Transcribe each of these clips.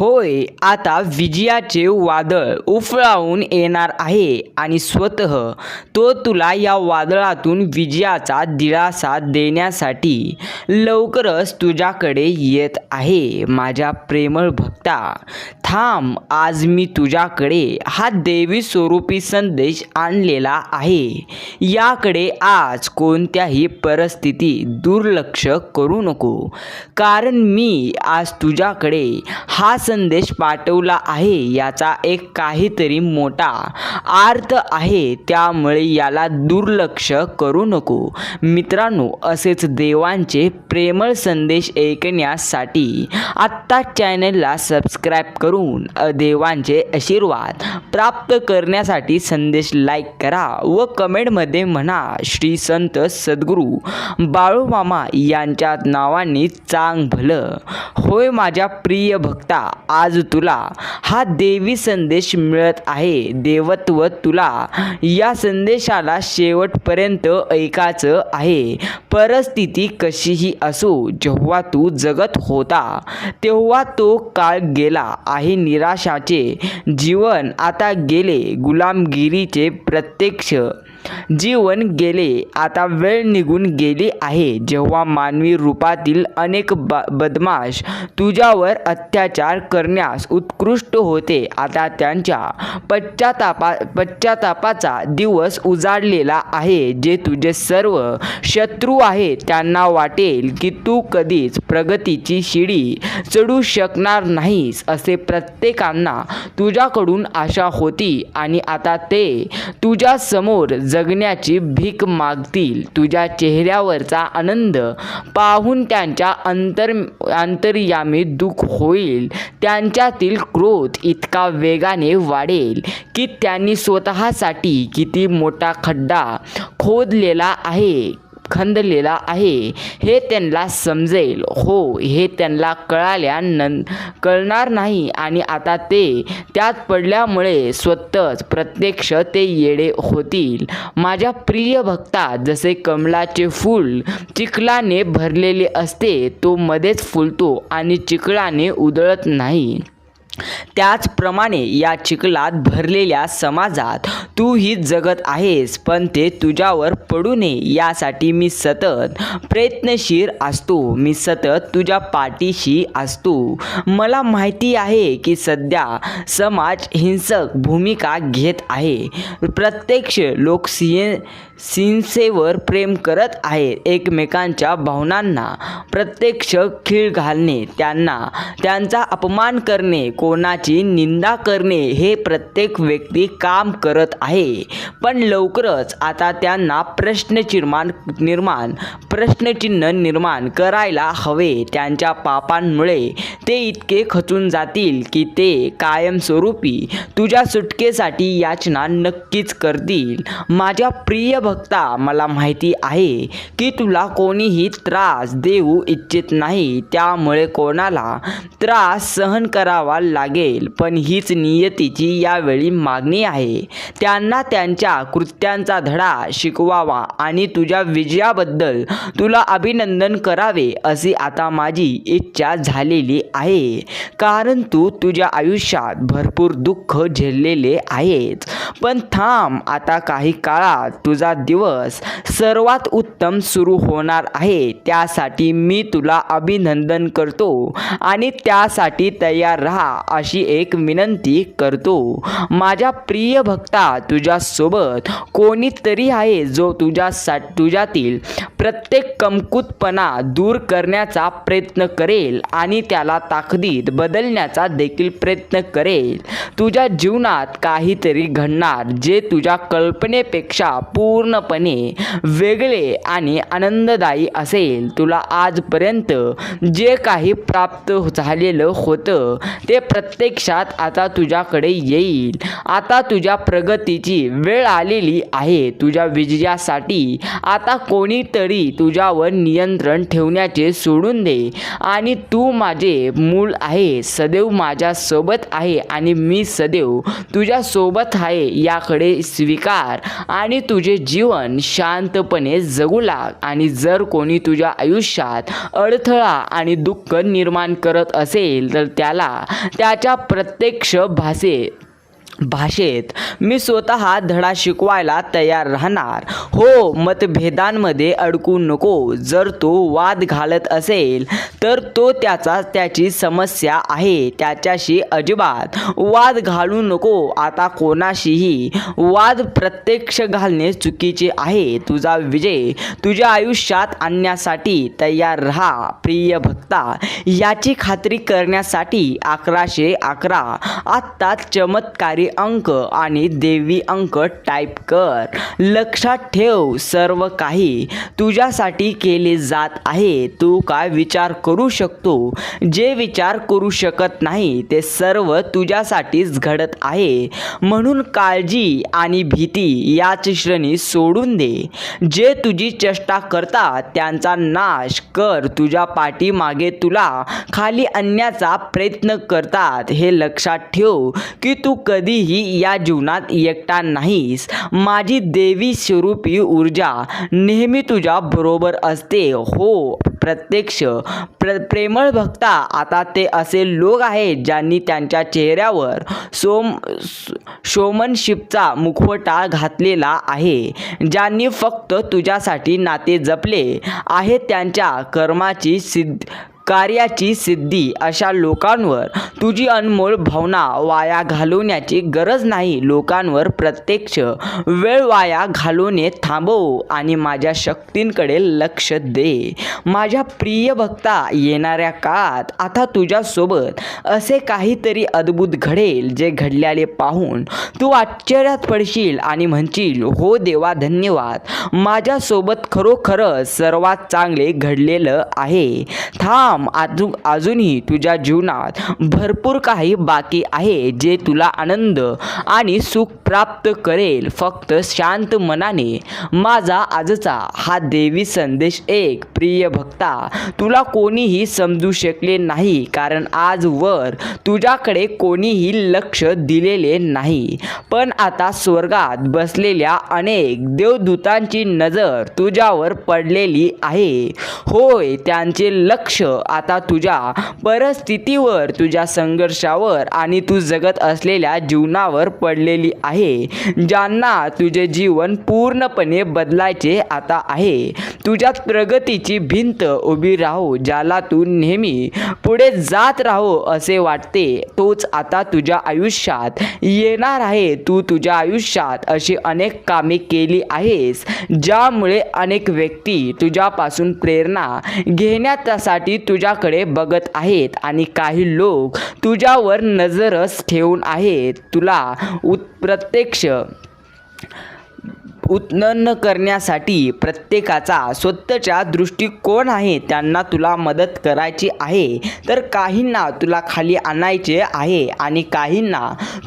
होय आता विजयाचे वादळ उफळावून येणार आहे आणि स्वतः तो तुला या वादळातून विजयाचा दिलासा देण्यासाठी लवकरच तुझ्याकडे येत आहे माझ्या प्रेमळ भक्ता. थांब आज मी तुझ्याकडे हा देवी स्वरूपी संदेश आणलेला आहे. याकडे आज कोणत्याही परिस्थिती दुर्लक्ष करू नको. कारण मी आज तुझ्याकडे हा संदेश पाठवला आहे. याचा एक काहीतरी मोठा अर्थ आहे. त्यामुळे याला दुर्लक्ष करू नको. मित्रांनो असेच देवांचे प्रेमळ संदेश ऐकण्यासाठी आत्ता चॅनलला सबस्क्राईब करून देवांचे आशीर्वाद प्राप्त करण्यासाठी संदेश लाईक करा व कमेंटमध्ये म्हणा श्री संत सद्गुरू बाळूमामा यांच्या नावाने चांग भलं होय माझ्या प्रिय भक्ता आज तुला हा देवी संदेश मिळत आहे. देवत्व तुला या संदेशाला शेवटपर्यंत ऐकायचं आहे. परिस्थिती कशीही असो जेव्हा तू जगत होता तेव्हा तो काळ गेला आहे निराशाचे. जीवन आता गेले गुलामगिरीचे प्रत्यक्ष. जीवन गेले आता वेळ निघून गेली आहे. जेव्हा मानवी रूपातील अनेक ब बदमाश तुझ्यावर अत्याचार करण्यास उत्कृष्ट होते आता त्यांच्या पश्चातापा पश्चातापाचा दिवस उजाडलेला आहे जे तुझे सर्व शत्रू आहे. त्यांना वाटेल की तू कधीच प्रगतीची शिडी चढू शकणार नाहीस असे प्रत्येकांना तुझ्याकडून आशा होती. आणि आता ते तुझ्यासमोर जगण्याची भीक मागतील. तुझ्या चेहऱ्यावरचा आनंद पाहून त्यांच्या अंतर अंतर्यामी दुःख होईल. त्यांच्यातील क्रोध इतका वेगाने वाढेल की त्यांनी स्वतःसाठी किती मोठा खड्डा खोदलेला आहे. खंदलेला आहे. हे त्यांना समजेल. हो हे त्यांना कळाल्या नं कळणार नाही आणि आता ते त्यात पडल्यामुळे स्वतःच प्रत्यक्ष ते येडे होतील. माझ्या प्रिय भक्ता जसे कमलाचे फूल चिखलाने भरलेले असते तो मध्येच फुलतो आणि चिखलाने उधळत नाही. त्याचप्रमाणे या चिखलात भरलेल्या समाजात तूही जगत आहेस पण ते तुझ्यावर पडू नये यासाठी मी सतत प्रयत्नशील असतो. मी सतत तुझ्या पाठीशी असतो. मला माहिती आहे की सध्या समाज हिंसक भूमिका घेत आहे. प्रत्यक्ष लोकसीय सिन्सेवर प्रेम करत आहेत एकमेकांच्या भावनांना प्रत्यक्ष खीळ घालणे त्यांना त्यांचा अपमान करणे कोणाची निंदा करणे हे प्रत्येक व्यक्ती काम करत आहे. पण लवकरच आता त्यांना प्रश्न निर्माण निर्माण प्रश्नचिन्ह निर्माण करायला हवे. त्यांच्या पापांमुळे ते इतके खचून जातील की ते कायमस्वरूपी तुझ्या सुटकेसाठी याचना नक्कीच करतील. माझ्या प्रिय बघता मला माहिती आहे की तुला कोणीही त्रास देऊ इच्छित नाही. त्यामुळे कोणाला त्रास सहन करावा लागेल. पण हीच नियतीची यावेळी मागणी आहे. त्यांना त्यांच्या कृत्यांचा धडा शिकवावा आणि तुझ्या विजयाबद्दल तुला अभिनंदन करावे अशी आता माझी इच्छा झालेली आहे. कारण तू तुझ्या आयुष्यात भरपूर दुःख झेललेले आहेच पण थांब आता काही काळात तुझा दिवस सर्वात उत्तम सुरू होणार आहे. त्यासाठी मी तुला अभिनंदन करतो आणि त्यासाठी तयार राहा अशी एक विनंती करतो. माझ्या प्रिय भक्ता तुझ्यासोबत कोणीतरी आहे जो तुझ्या तुझ्यातील प्रत्येक कमकुतपणा दूर करण्याचा प्रयत्न करेल आणि त्याला ताकदीत बदलण्याचा देखील प्रयत्न करेल. तुझ्या जीवनात काहीतरी घडणार जे तुझ्या कल्पनेपेक्षा पूर्ण पूर्णपणे वेगळे आणि आनंददायी असेल. तुला आजपर्यंत जे काही प्राप्त झालेलं होतं ते प्रत्यक्षात आता तुझ्याकडे येईल. आता तुझ्या प्रगतीची वेळ आलेली आहे. तुझ्या विजयासाठी आता कोणीतरी तुझ्यावर नियंत्रण ठेवण्याचे सोडून दे. आणि तू माझे मूल आहे सदैव माझ्यासोबत आहे आणि मी सदैव तुझ्यासोबत आहे याकडे स्वीकार. आणि तुझे जीवन शांतपणे जगू लाग आणि जर कोणी तुझ्या आयुष्यात अडथळा आणि दुःख निर्माण करत असेल तर त्याला त्याच्या प्रत्यक्ष भाषे भाषेत मी स्वतः धडा शिकवायला तयार राहणार. हो मतभेदांमध्ये अडकू नको. जर तो वाद घालत असेल तर तो त्याचा त्याची समस्या आहे. त्याच्याशी अजिबात वाद घालू नको. आता कोणाशीही वाद प्रत्यक्ष घालणे चुकीचे आहे. तुझा विजय तुझ्या आयुष्यात आणण्यासाठी तयार राहा प्रिय भक्ता. याची खात्री करण्यासाठी अकराशे अकरा आत्ताच चमत्कारी अंक आणि देवी अंक टाईप कर. लक्षात ठेव सर्व काही तुझ्यासाठी केले जात आहे. तू काय विचार करू शकतो? जे विचार करू शकत नाही ते सर्व तुझ्यासाठीच घडत आहे. म्हणून काळजी आणि भीती याच श्रेणी सोडून दे. जे तुझी चेष्टा करतात त्यांचा नाश कर. तुझ्या पाठीमागे तुला खाली आणण्याचा प्रयत्न करतात. हे लक्षात ठेव की तू कधी कधीही या जीवनात एकटा नाहीस. माझी देवी स्वरूपी ऊर्जा नेहमी तुझ्या बरोबर असते. हो प्रत्यक्ष. प्र प्रेमळ भक्ता आता ते असे लोक आहेत ज्यांनी त्यांच्या चेहऱ्यावर सोम शोमनशिपचा मुखवटा घातलेला आहे ज्यांनी फक्त तुझ्यासाठी नाते जपले. आहे त्यांच्या कर्माची सिद्ध कार्याची सिद्धी अशा लोकांवर. तुझी अनमोल भावना वाया घालवण्याची गरज नाही. लोकांवर प्रत्यक्ष वेळ वाया घालवणे थांबव आणि माझ्या शक्तींकडे लक्ष दे. माझ्या प्रिय भक्ता येणाऱ्या काळात आता तुझ्यासोबत असे काहीतरी अद्भुत घडेल जे घडल्याले पाहून तू आश्चर्यात पडशील आणि म्हणशील हो देवा धन्यवाद. माझ्यासोबत खरोखरच सर्वात चांगले घडलेलं आहे. थांब अजून अजूनही तुझ्या जीवनात भरपूर काही बाकी आहे जे तुला आनंद आणि सुख प्राप्त करेल. फक्त शांत मनाने माझा आजचा हा देवी संदेश एक प्रिय भक्ता तुला कोणीही समजू शकले नाही कारण आजवर तुझ्याकडे कोणीही लक्ष दिलेले नाही. पण आता स्वर्गात बसलेल्या अनेक देवदूतांची नजर तुझ्यावर पडलेली आहे. होय त्यांचे लक्ष आता तुझ्या परिस्थितीवर तुझ्या संघर्षावर आणि तू जगत असलेल्या जीवनावर पडलेली आहे ज्यांना तुझे जीवन पूर्णपणे बदलायचे आता आहे. तुझ्यात प्रगतीची भिंत उभी राहू ज्याला तू नेहमी पुढे जात राहो असे वाटते तोच आता तुझ्या आयुष्यात येणार आहे. तू तुझ्या आयुष्यात अशी अनेक कामे केली आहेस ज्यामुळे अनेक व्यक्ती तुझ्यापासून प्रेरणा घेण्यासाठी तुझ्याकडे बघत आहेत आणि काही लोक तुझ्यावर नजरच ठेवून आहेत. तुला उत्प्रत्यक्ष उत्पन्न करण्यासाठी प्रत्येकाचा स्वतःच्या दृष्टिकोन आहे. त्यांना तुला मदत करायची आहे. तर काहींना तुला खाली आणायचे आहे आणि काहींना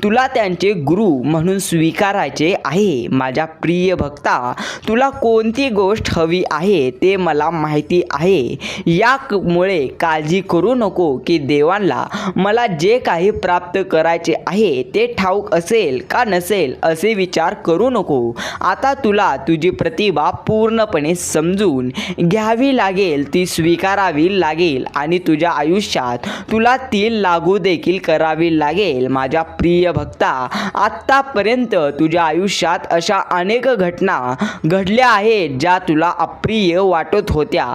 तुला त्यांचे गुरु म्हणून स्वीकारायचे आहे. माझ्या प्रिय भक्ता तुला कोणती गोष्ट हवी आहे ते मला माहिती आहे. यामुळे काळजी करू नको की देवांना मला जे काही प्राप्त करायचे आहे ते ठाऊक असेल का नसेल असे विचार करू नको. आता तुला तुझी प्रतिभा पूर्णपणे समजून घ्यावी लागेल. ती स्वीकारावी लागेल आणि तुझ्या आयुष्यात तुला ती लागू देखील करावी लागेल. माझ्या प्रिय भक्ता आत्तापर्यंत तुझ्या आयुष्यात अशा अनेक घटना घडल्या आहेत ज्या तुला अप्रिय वाटत होत्या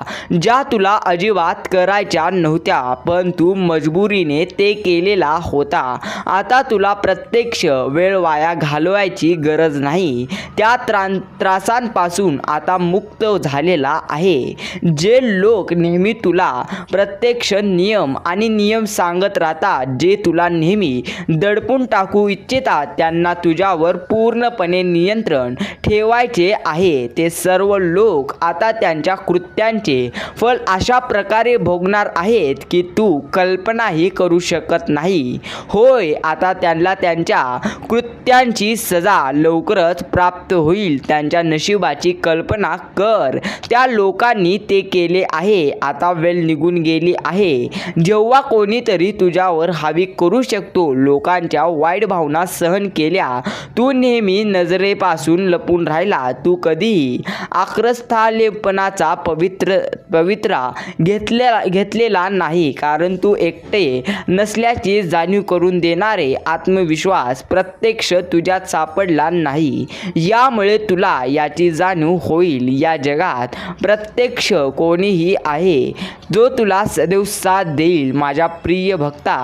ज्या तुला अजिबात करायच्या नव्हत्या पण तू मजबुरीने ते केलेला होता. आता तुला प्रत्यक्ष वेळ वाया घालवायची गरज नाही. त्या त्रा त्रासांपासून आता मुक्त झालेला आहे. जे लोक नेहमी तुला प्रत्यक्ष नियम आणि नियम सांगत राहतात जे तुला नेहमी दडपून टाकू इच्छितात त्यांना तुझ्यावर पूर्णपणे नियंत्रण ठेवायचे आहे. ते सर्व लोक आता त्यांच्या कृत्यांचे फल अशा प्रकारे भोगणार आहेत की तू कल्पनाही करू शकत नाही. होय आता त्यांना त्यांच्या कृत्यांची सजा लवकरच प्राप्त होईल. होईल त्यांच्या नशिबाची कल्पना कर. त्या लोकांनी ते केले आहे. आता वेळ निघून गेली आहे. जेव्हा कोणीतरी तुझ्यावर हावी करू शकतो लोकांच्या वाईट भावना सहन केल्या. तू नेहमी नजरेपासून लपून राहिला. तू कधीही आक्रस्थालेपणाचा पवित्र पवित्रा घेतलेला घेतलेला नाही. कारण तू एकटे नसल्याची जाणीव करून देणारे आत्मविश्वास प्रत्यक्ष तुझ्यात सापडला नाही. यामुळे तुला याची जाणीव होईल या जगात. प्रत्यक्ष कोणीही आहे जो तुला सदैव साथ देईल माझ्या प्रिय भक्ता.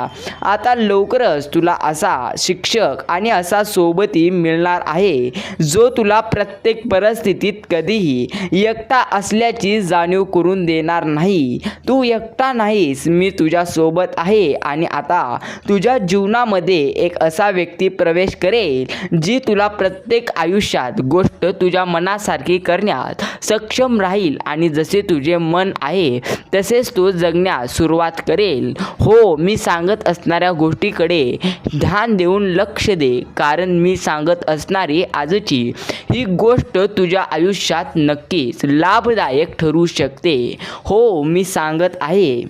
आता लवकरच तुला असा शिक्षक आणि असा सोबती मिळणार आहे जो तुला प्रत्येक परिस्थितीत कधीही एकटा असल्याची जाणीव करून देणार नाही. तू एकटा नाहीस मी तुझ्या सोबत आहे आणि आता तुझ्या जीवनामध्ये एक असा व्यक्ती प्रवेश करेल जी तुला प्रत्येक आयुष्यात गोष्ट तुझ्या मनासारखी करण्यात सक्षम राहील आणि जसे तुझे मन आहे तसेच तो जगण्यास सुरुवात करेल. हो मी सांगत असणाऱ्या गोष्टीकडे ध्यान देऊन लक्ष दे कारण मी सांगत असणारी आजची ही गोष्ट तुझ्या आयुष्यात नक्कीच लाभदायक ठरू शकते. हो मी सांगत आहे.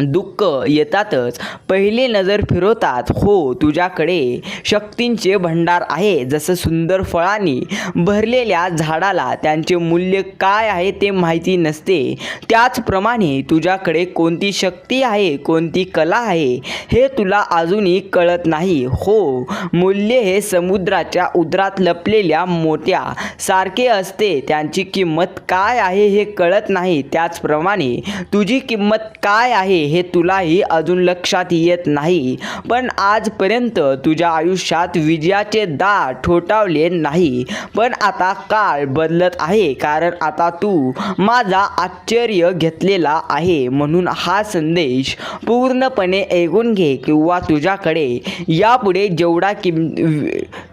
दुःख येतातच. पहिले नजर फिरवतात हो तुझ्याकडे शक्तींचे भंडार आहे जसं सुंदर फळांनी भरलेल्या झाडाला त्यांचे मूल्य काय आहे ते माहिती नसते. त्याचप्रमाणे तुझ्याकडे कोणती शक्ती आहे कोणती कला आहे हे तुला अजूनही कळत नाही. हो मूल्य हे समुद्राच्या उदरात लपलेल्या मोत्या सारखे असते. त्यांची किंमत काय आहे हे कळत नाही. त्याचप्रमाणे तुझी किंमत काय आहे हे तुलाही अजून लक्षात येत नाही. पण आजपर्यंत तुझ्या आयुष्यात विजयाचे दार ठोठावले नाही. पण आता काळ बदलत आहे कारण आता तू माझा आश्चर्य घेतलेला आहे म्हणून हा संदेश पूर्णपणे ऐकून घे किंवा तुझ्याकडे यापुढे जेवढा किम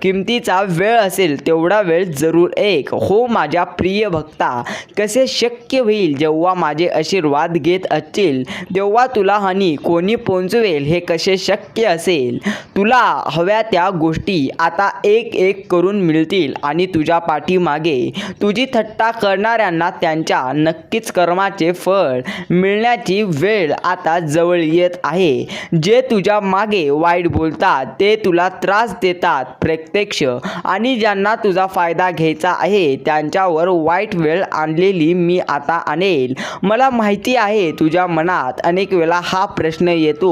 किमतीचा वेळ असेल तेवढा वेळ जरूर एक हो माझ्या प्रिय भक्ता कसे शक्य होईल जेव्हा माझे आशीर्वाद घेत असतील तेव्हा तुला हानी कोणी पोचवेल हे कसे शक्य असेल? तुला हव्या त्या गोष्टी आता एक एक करून मिळतील आणि तुझ्या पाठीमागे. तुझी थट्टा करणाऱ्यांना त्यांच्या नक्कीच कर्माचे फळ मिळण्याची वेळ आता जवळ येत आहे. जे तुझ्या मागे वाईट बोलतात ते तुला त्रास देतात प्रत्यक्ष. आणि ज्यांना तुझा फायदा घ्यायचा आहे त्यांच्यावर वाईट वेळ आणलेली मी आता आणेल. मला माहिती आहे तुझ्या मनात अनेक वेळा हा प्रश्न येतो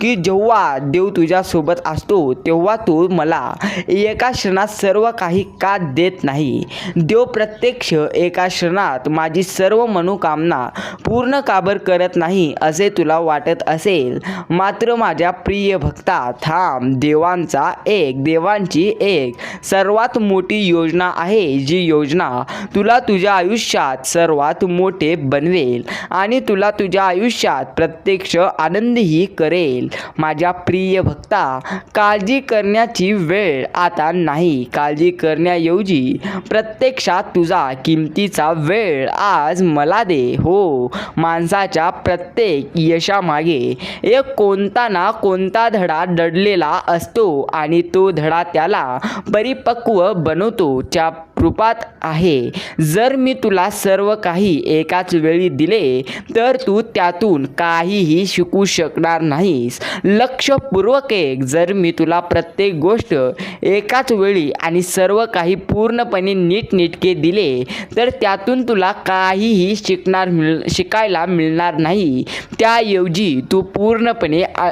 की जेव्हा देव तुझ्यासोबत असतो तेव्हा तू मला एका क्षणात सर्व काही का देत नाही? देव प्रत्यक्ष एका क्षणात माझी सर्व मनोकामना पूर्ण काबर करत नाही असे तुला वाटत असेल. मात्र माझ्या प्रिय भक्ता थांब. देवांचा एक देवांची एक. सर्वात मोठी योजना आहे जी योजना तुला तुझ्या आयुष्यात सर्वात मोठे बनवेल आणि तुला तुझ्या आयुष्यात प्रत्यक्ष आनंदही करेल. माझ्या प्रिय भक्ता काळजी करण्याची वेळ आता नाही. काळजी करण्याऐवजी प्रत्यक्षात तुझा किमतीचा वेळ आज मला दे. हो माणसाच्या प्रत्येक यशामागे एक कोणता ना कोणता धडा दडलेला असतो आणि तो धडा त्याला परिपक्व बनवतो. च्या रूपात आहे. जर मी तुला सर्व काही एकाच वेळी दिले तर तू त्यातून काहीही शिकू शकणार नाहीस. लक्षपूर्वक एक जर मी तुला प्रत्येक गोष्ट एकाच वेळी आणि सर्व काही पूर्णपणे नीटनेटके दिले तर त्यातून तुला काहीही शिकणार मिळ शिकायला मिळणार नाही. त्याऐवजी तू पूर्णपणे आ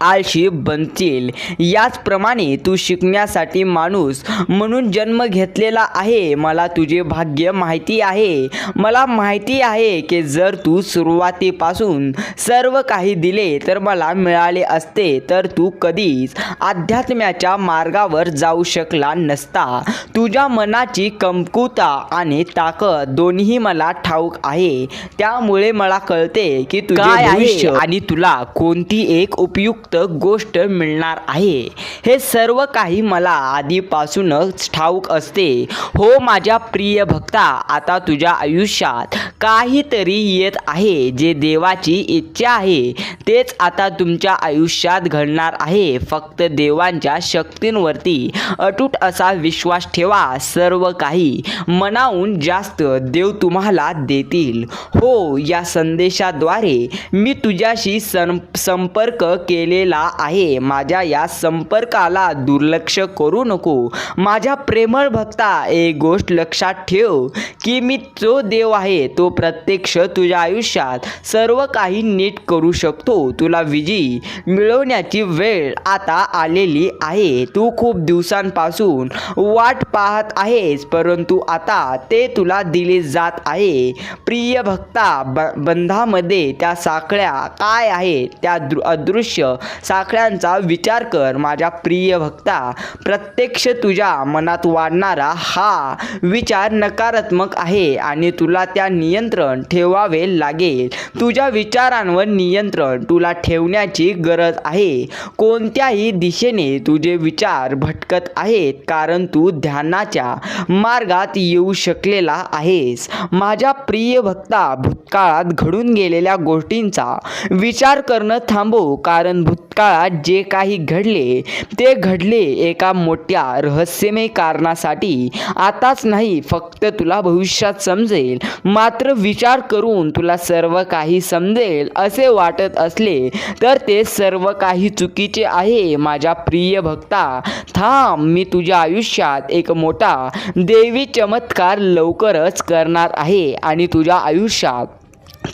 आळशी बनतील. याचप्रमाणे तू शिकण्यासाठी माणूस म्हणून जन्म घेतलेला आहे. मला तुझे भाग्य माहिती आहे. मला माहिती आहे की जर तू सुरुवातीपासून सर्व काही दिले तर मला मिळाले असते तर तू कधीच अध्यात्म्याच्या मार्गावर जाऊ शकला नसता. तुझ्या मनाची कमकुता आणि ताकद दोन्ही मला ठाऊक आहे. त्यामुळे मला कळते की तुझे काय आहे? भविष्य आणि तुला कोणती एक उपयुक्त गोष्ट मिळणार आहे. हे सर्व काही मला आधीपासूनच ठाऊक असते. हो माझ्या प्रिय भक्ता आता तुझ्या आयुष्यात काहीतरी येत आहे जे देवाची इच्छा आहे. तेच आता तुमच्या आयुष्यात घडणार आहे. फक्त देवांच्या शक्तींवरती अटूट असा विश्वास ठेवा. सर्व काही मनाहून जास्त देव तुम्हाला देतील. हो या संदेशाद्वारे मी तुझ्याशी सं संपर्क केले केलेला आहे. माझ्या या संपर्काला दुर्लक्ष करू नको. माझ्या प्रेमळ भक्ता एक गोष्ट लक्षात ठेव की मी जो देव आहे तो प्रत्यक्ष तुझ्या आयुष्यात सर्व काही नीट करू शकतो. तुला विजयी मिळवण्याची वेळ आता आलेली आहे. तू खूप दिवसांपासून वाट पाहत आहेस परंतु आता ते तुला दिले जात आहे. प्रिय भक्ता ब बंधामध्ये त्या साखळ्या काय आहेत? त्या दृ अदृश्य साखळ्यांचा विचार कर माझ्या प्रिय भक्ता. प्रत्यक्ष तुझ्या मनात वाढणारा हा विचार नकारात्मक आहे आणि तुला त्या नियंत्रण ठेवावे लागेल. तुझ्या विचारांवर नियंत्रण तुला ठेवण्याची गरज आहे. कोणत्याही दिशेने तुझे विचार भटकत आहेत कारण तू ध्यानाच्या मार्गात येऊ शकलेला आहेस. माझ्या प्रिय भक्ता भूतकाळात घडून गेलेल्या गोष्टींचा विचार करणं थांबव कारण भूत भूतकाळात जे काही घडले ते घडले एका मोठ्या रहस्यमय कारणासाठी. आताच नाही फक्त तुला भविष्यात समजेल. मात्र विचार करून तुला सर्व काही समजेल असे वाटत असले तर ते सर्व काही चुकीचे आहे माझ्या प्रिय भक्ता. थांब मी तुझ्या आयुष्यात एक मोठा देवी चमत्कार लवकरच करणार आहे आणि तुझ्या आयुष्यात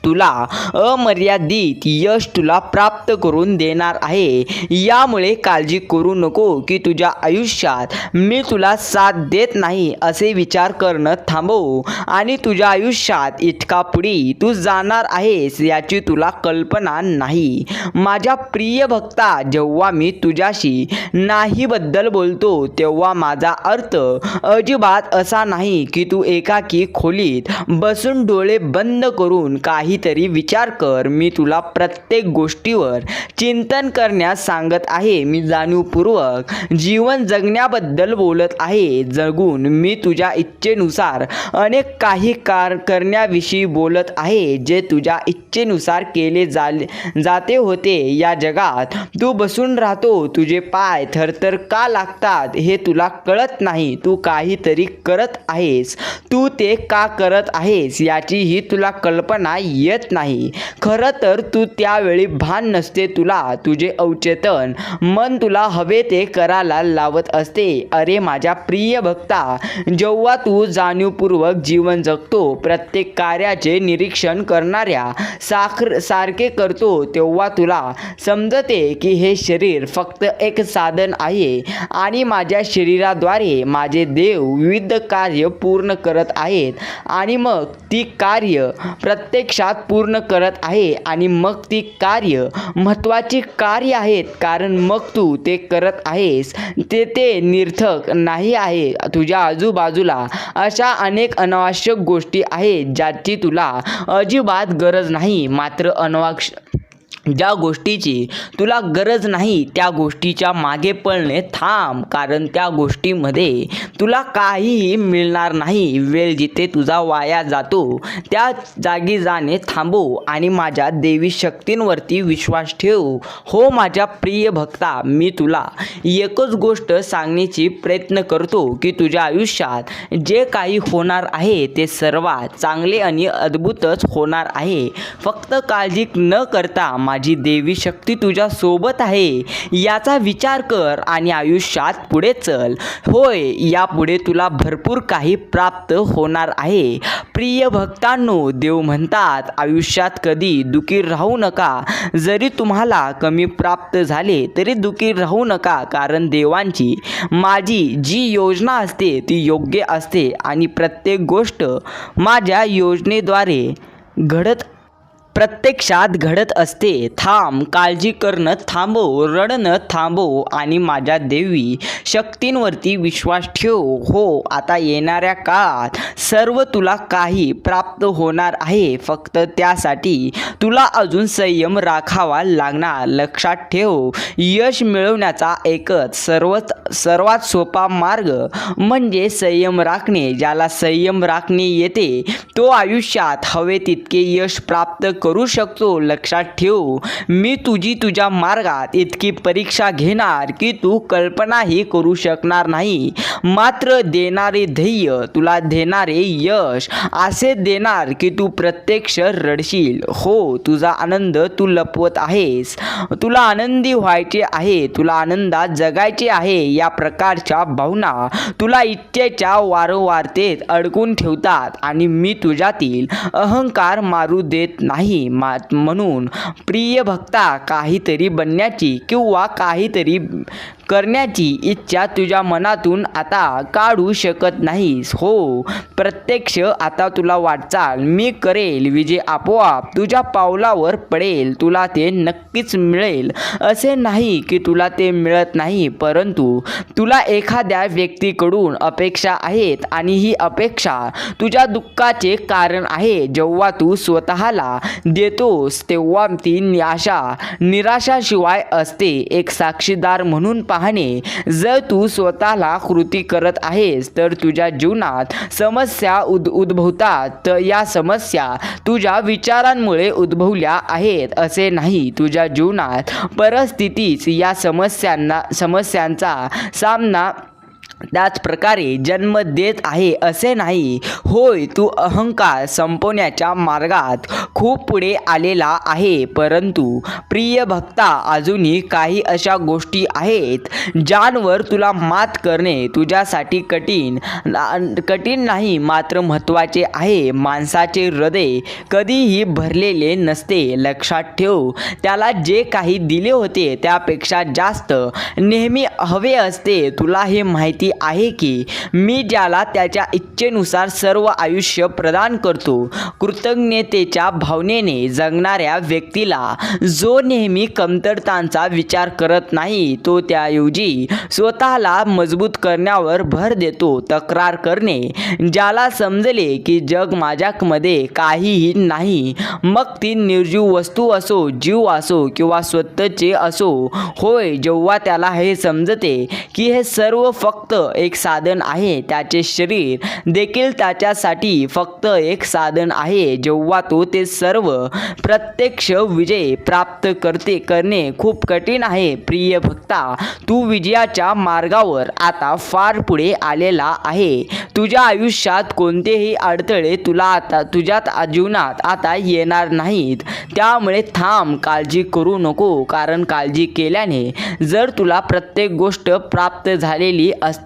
तुला अमर्यादित यश तुला प्राप्त करून देणार आहे. यामुळे काळजी करू नको की तुझ्या आयुष्यात मी तुला साथ देत नाही असे विचार करणं थांबव आणि तुझ्या आयुष्यात इतका पुढे तू जाणार आहेस याची तुला कल्पना नाही. माझ्या प्रिय भक्ता जेव्हा मी तुझ्याशी नाहीबद्दल बोलतो तेव्हा माझा अर्थ अजिबात असा नाही की तू एकाकी खोलीत बसून डोळे बंद करून का काहीतरी विचार कर. मी तुला प्रत्येक गोष्टीवर चिंतन करण्यास सांगत आहे. मी जाणीवपूर्वक जीवन जगण्याबद्दल बोलत आहे. जगून मी तुझ्या इच्छेनुसार अनेक काही कार करण्याविषयी बोलत आहे. जे तुझ्या इच्छेनुसार केले जाले जाते होते. या जगात तू बसून राहतो. तुझे पाय थरथर का लागतात हे तुला कळत नाही. तू काहीतरी करत आहेस. तू ते का करत आहेस याचीही तुला कल्पना येत नाही. खरं तर तू त्यावेळी भान नसते तुला तुझे अवचेतन. मन तुला हवे ते करायला लावत असते. अरे माझ्या प्रिय भक्ता जेव्हा तू जाणीवपूर्वक जीवन जगतो प्रत्येक कार्याचे निरीक्षण करणाऱ्या साखर सारखे करतो तेव्हा तुला समजते की हे शरीर फक्त एक साधन आहे आणि माझ्या शरीराद्वारे माझे देव विविध कार्य पूर्ण करत आहेत. आणि मग ती कार्य प्रत्येक लक्षात पूर्ण करत आहे आणि मग ती कार्य महत्त्वाची कार्य आहेत कारण मग तू ते करत आहेस. ते ते निर्थक नाही आहे तुझ्या आजूबाजूला. अशा अनेक अनावश्यक गोष्टी आहेत ज्याची तुला अजिबात गरज नाही. मात्र अनवाक्ष ज्या गोष्टीची तुला गरज नाही त्या गोष्टीच्या मागे पळणे थांब कारण त्या गोष्टीमध्ये तुला काहीही मिळणार नाही. वेळ जिथे तुझा वाया जातो त्या जागी जाणे थांबव आणि माझ्या देवी शक्तींवरती विश्वास ठेव. हो माझ्या प्रिय भक्ता मी तुला एकच गोष्ट सांगण्याची प्रयत्न करतो की तुझ्या आयुष्यात जे काही होणार आहे ते सर्वात चांगले आणि अद्भुतच होणार आहे. फक्त काळजी न करता माझी देवी शक्ती तुझ्या सोबत आहे. याचा विचार कर आणि आयुष्यात पुढे चल. होय यापुढे तुला भरपूर काही प्राप्त होणार आहे. प्रिय भक्तांनो देव म्हणतात आयुष्यात कधी दुखी राहू नका. जरी तुम्हाला कमी प्राप्त झाले तरी दुखी राहू नका कारण देवांची माझी जी योजना असते ती योग्य असते. आणि प्रत्येक गोष्ट माझ्या योजनेद्वारे घडत प्रत्यक्षात घडत असते. थांब काळजी करणं थांबव रडणं थांबव आणि माझ्या देवी शक्तींवरती विश्वास ठेव. हो आता येणाऱ्या काळात सर्व तुला काही प्राप्त होणार आहे. फक्त त्यासाठी तुला अजून संयम राखावा लागणार. लक्षात ठेव यश मिळवण्याचा एकच सर्वच सर्वात सोपा मार्ग म्हणजे संयम राखणे. ज्याला संयम राखणे येते तो आयुष्यात हवे तितके यश प्राप्त करू शकतो. लक्षात ठेव मी तुझी तुझ्या मार्गात इतकी परीक्षा घेणार की तू कल्पनाही करू शकणार नाही. मात्र देणारे ध्येय तुला देणारे यश असे देणार की तू प्रत्यक्ष रडशील. हो तुझा आनंद तू लपवत आहेस. तुला आनंदी व्हायचे आहे तुला आनंदात जगायचे आहे या प्रकारच्या भावना तुला इच्छेच्या वारंवारतेत अडकून ठेवतात आणि मी तुझ्यातील अहंकार मारू देत नाही. मा म्हणून प्रिय भक्ता काहीतरी बनण्याची किंवा काहीतरी करण्याची इच्छा तुझ्या मनातून आता काढू शकत नाहीस. हो प्रत्यक्ष आता तुला वाटचाल. मी करेल. विजय आपोआप तुझ्या पावलावर पडेल. तुला ते नक्कीच मिळेल. असे नाही की तुला ते मिळत नाही परंतु तुला एखाद्या व्यक्तीकडून अपेक्षा आहेत आणि ही अपेक्षा तुझ्या दुःखाचे कारण आहे. जेव्हा तू स्वतःला देतोस तेव्हा ती निराशा निराशाशिवाय असते. एक साक्षीदार म्हणून पाहणे जर तू स्वतःला कृती करत आहेस तर तुझ्या जीवनात समस्या उद उद्भवतात. तर या समस्या तुझ्या विचारांमुळे उद्भवल्या आहेत असे नाही. तुझ्या जीवनात परिस्थितीच या समस्यांना समस्यांचा सामना प्रकारे जन्म देत आहे असे नाही. होय तू अहंकार संपवण्याच्या मार्गात खूप पुढे आलेला आहे. परंतु प्रिय भक्ता अजूनही काही अशा गोष्टी आहेत ज्यांवर तुला मात करणे तुझ्यासाठी कठीण ना- कठीण नाही मात्र महत्त्वाचे आहे. माणसाचे हृदय कधीही भरलेले नसते. लक्षात ठेव त्याला जे काही दिले होते त्यापेक्षा जास्त नेहमी हवे असते. तुला हे माहिती आहे की मी ज्याला त्याच्या इच्छेनुसार सर्व आयुष्य प्रदान करतो कृतज्ञतेच्या भावनेने जगणाऱ्या व्यक्तीला जो नेहमी कमतरतांचा विचार करत नाही तो त्याऐवजी स्वतःला मजबूत करण्यावर भर देतो तक्रार करणे. ज्याला समजले की जग माझ्यामध्ये काहीही नाही मग ती निर्जीव वस्तू असो जीव असो किंवा स्वतःचे असो होय जेव्हा त्याला हे समजते की हे सर्व फक्त एक साधन आहे त्याचे शरीर देखील त्याच्यासाठी फक्त एक साधन आहे जेव्हा तो ते सर्व प्रत्यक्ष विजय प्राप्त करते करणे खूप कठीण आहे. प्रिय भक्ता तू विजयाच्या मार्गावर आता फार पुढे आलेला आहे. तुझ्या आयुष्यात कोणतेही अडथळे तुला आता तुझ्यात जीवनात आता येणार नाहीत. त्यामुळे थांब काळजी करू नको कारण काळजी केल्याने जर तुला प्रत्येक गोष्ट प्राप्त झालेली असते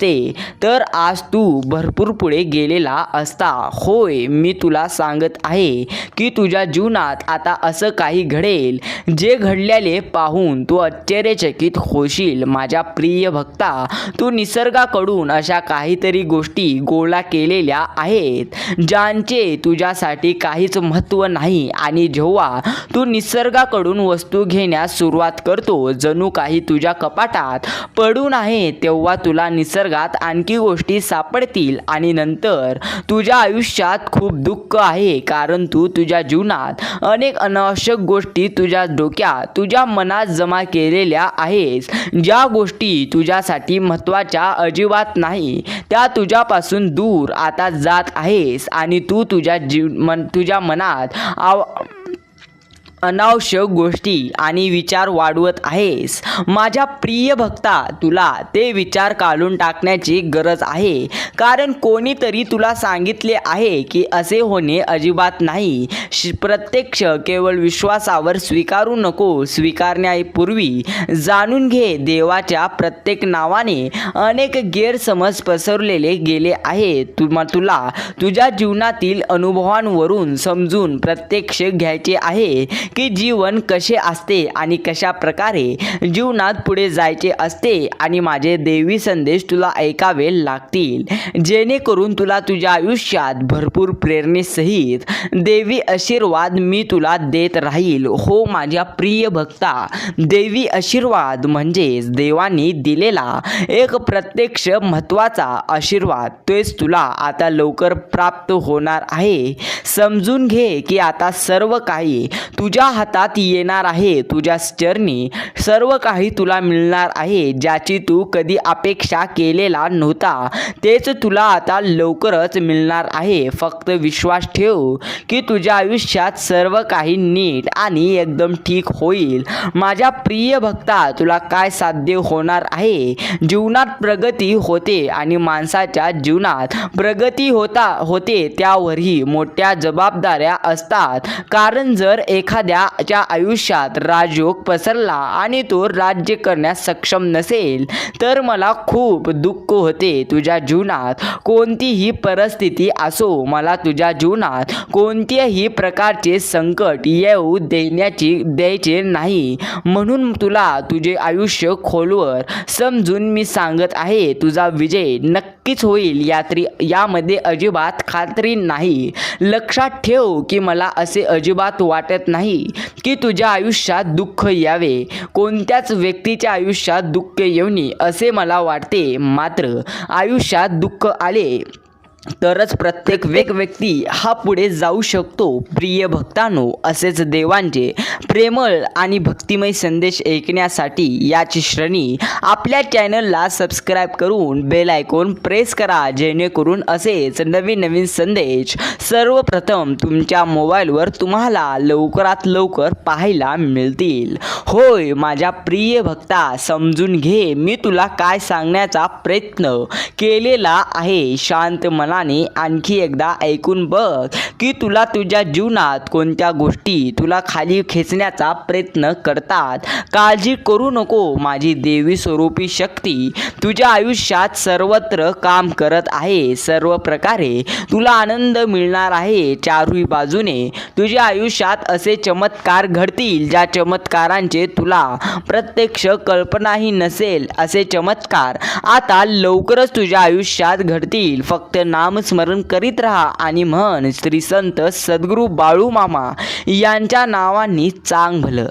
तर आज तू भरपूर पुढे गेलेला असता. होय मी तुला सांगत आहे की तुझ्या जीवनात आता असं काही घडेल. जे घडलेले पाहून तू आश्चर्यचकित होशील. माझ्या प्रिय भक्ता तू निसर्गाकडून अशा काहीतरी गोष्टी गोळा केलेल्या आहेत ज्यांचे तुझ्यासाठी काहीच महत्त्व नाही. आणि जेव्हा तू निसर्गाकडून वस्तू घेण्यास सुरुवात करतो जणू काही तुझ्या कपाटात पडून आहे तेव्हा तुला निसर्गात आणखी गोष्टी सापडतील आणि नंतर तुझ्या आयुष्यात खूप दुःख आहे कारण तू तुझ्या जीवनात अनेक अनावश्यक गोष्टी तुझ्या डोक्यात तुझ्या मनात जमा केलेल्या आहेस. ज्या गोष्टी तुझ्यासाठी महत्त्वाच्या अजिबात नाही त्या तुझ्यापासून दूर आता जात आहेस आणि तू तुझ्या जीव मन तुझ्या मनात आव अनावश्यक गोष्टी आणि विचार वाढवत आहेस. माझ्या प्रिय भक्ता तुला ते विचार काढून टाकण्याची गरज आहे. कारण कोणीतरी तुला सांगितले आहे की असे होणे अजिबात नाही. श प्रत्यक्ष केवळ विश्वासावर स्वीकारू नको स्वीकारण्यापूर्वी जाणून घे देवाच्या प्रत्येक नावाने अनेक गैरसमज पसरलेले गेले आहे तुम तुला तुझ्या जीवनातील अनुभवांवरून समजून प्रत्यक्ष घ्यायचे आहे. की जीवन कसे असते आणि कशा प्रकारे जीवनात पुढे जायचे असते आणि माझे देवी संदेश तुला ऐकावे लागतील. जेणेकरून तुला तुझ्या आयुष्यात भरपूर प्रेरणेसहित देवी आशीर्वाद मी तुला देत राहील. हो माझ्या प्रिय भक्ता देवी आशीर्वाद म्हणजेच देवानी दिलेला एक प्रत्यक्ष महत्त्वाचा आशीर्वाद तेच तुला आता लवकर प्राप्त होणार आहे. समजून घे की आता सर्व काही तुझ्या तुझ्या हातात येणार आहे तुझ्या चरणी सर्व काही तुला मिळणार आहे ज्याची तू कधी अपेक्षा केलेला नव्हता. तेच तुला आता लवकरच मिळणार आहे. फक्त विश्वास ठेव की तुझ्या आयुष्यात सर्व काही नीट आणि एकदम ठीक होईल. माझ्या प्रिय भक्ता तुला काय साध्य होणार आहे? जीवनात प्रगती होते आणि माणसाच्या जीवनात प्रगती होता होते त्यावरही मोठ्या जबाबदाऱ्या असतात. कारण जर एखाद्याच्या आयुष्यात राजयोग पसरला आणि तो राज्य करण्यास सक्षम नसेल तर मला खूप दुःख होते तुझ्या जीवनात. कोणतीही परिस्थिती असो मला तुझ्या जीवनात कोणत्याही प्रकारचे संकट येऊ देण्याची द्यायचे नाही. म्हणून तुला तुझे आयुष्य खोलवर समजून मी सांगत आहे तुझा विजय नक्कीच होईल. यात्री यामध्ये अजिबात खात्री नाही. लक्षात ठेव की मला असे अजिबात वाटत नाही. की तुझ्या आयुष्यात दुःख यावे. कोणत्याच व्यक्तीच्या आयुष्यात दुःख येऊ नये असे मला वाटते. मात्र आयुष्यात दुःख आले तरच प्रत्येक वेग व्यक्ती हा पुढे जाऊ शकतो प्रिय भक्तांनो असेच देवांचे प्रेमळ आणि भक्तिमय संदेश ऐकण्यासाठी याची श्रेणी आपल्या चॅनलला सबस्क्राईब करून बेल आयकॉन प्रेस करा जेणेकरून असेच नवीन नवीन संदेश सर्वप्रथम तुमच्या मोबाईलवर तुम्हाला लवकरात लवकर पाहायला मिळतील. होय माझ्या प्रिय भक्ता समजून घे मी तुला काय सांगण्याचा प्रयत्न केलेला आहे. शांत मनाने आणखी एकदा ऐकून बघ की तुला तुझ्या जीवनात कोणत्या गोष्टी तुला खाली खेचण्याचा प्रयत्न करतात. काळजी करू नको माझी देवी स्वरूपी शक्ती. तुझ्या आयुष्यात सर्वत्र काम करत आहे. सर्व प्रकारे तुला आनंद मिळणार आहे. चारही बाजूने तुझ्या आयुष्यात असे चमत्कार घडतील ज्या चमत्कारांचे तुला प्रत्यक्ष कल्पनाही नसेल. असे चमत्कार आता लवकरच तुझ्या आयुष्यात घडतील. फक्त नामस्मरण करीत राहा आणि म्हण श्री संत सद्गुरू बाळू मामा यांच्या नावांनी चांग भलं